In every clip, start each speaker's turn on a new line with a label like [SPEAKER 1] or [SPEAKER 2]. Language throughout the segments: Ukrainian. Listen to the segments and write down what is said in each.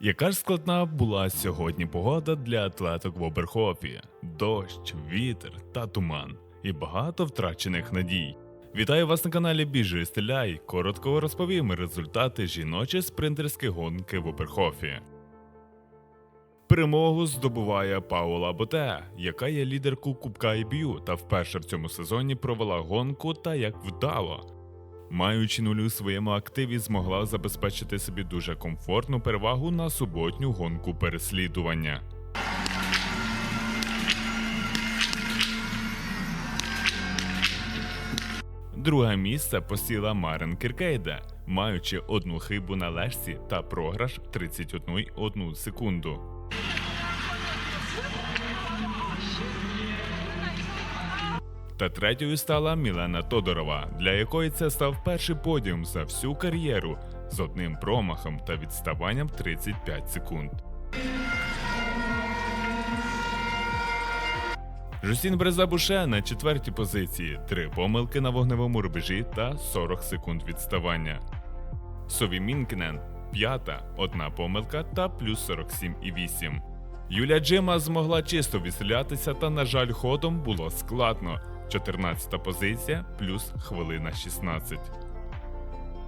[SPEAKER 1] Яка ж складна була сьогодні погода для атлеток в Оберхофі? Дощ, вітер та туман, і багато втрачених надій. Вітаю вас на каналі Біжи Стиляй. Коротко розповім результати жіночої спринтерської гонки в Оберхофі. Перемогу здобуває Паула Боте, яка є лідеркою Кубка IBU та вперше в цьому сезоні провела гонку та як вдало. Маючи нуль у своєму активі, змогла забезпечити собі дуже комфортну перевагу на суботню гонку переслідування. Друге місце посіла Марен Кіркейде, маючи одну хибу на лежці та програш 31,1 секунду. Та третьою стала Мілена Тодорова, для якої це став перший подіум за всю кар'єру з одним промахом та відставанням 35 секунд. Жустін Брезабуше на четвертій позиції, три помилки на вогневому рубежі та 40 секунд відставання. Сові Мінкнен п'ята, одна помилка та плюс 47,8. Юля Джима змогла чисто відстрілятися, та, на жаль, ходом було складно. 14 позиція плюс хвилина 16.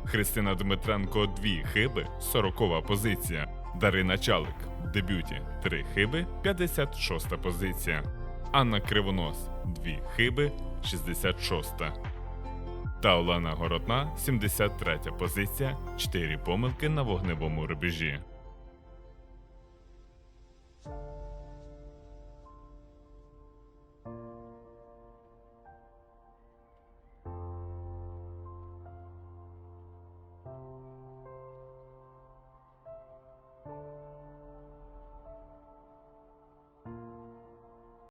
[SPEAKER 1] Христина Дмитренко дві хиби, 40 позиція. Дарина Чалик в дебюті 3 хиби, 56 позиція. Анна Кривонос дві хиби, 66. Та Олена Городна 73 позиція, 4 помилки на вогневому рубежі.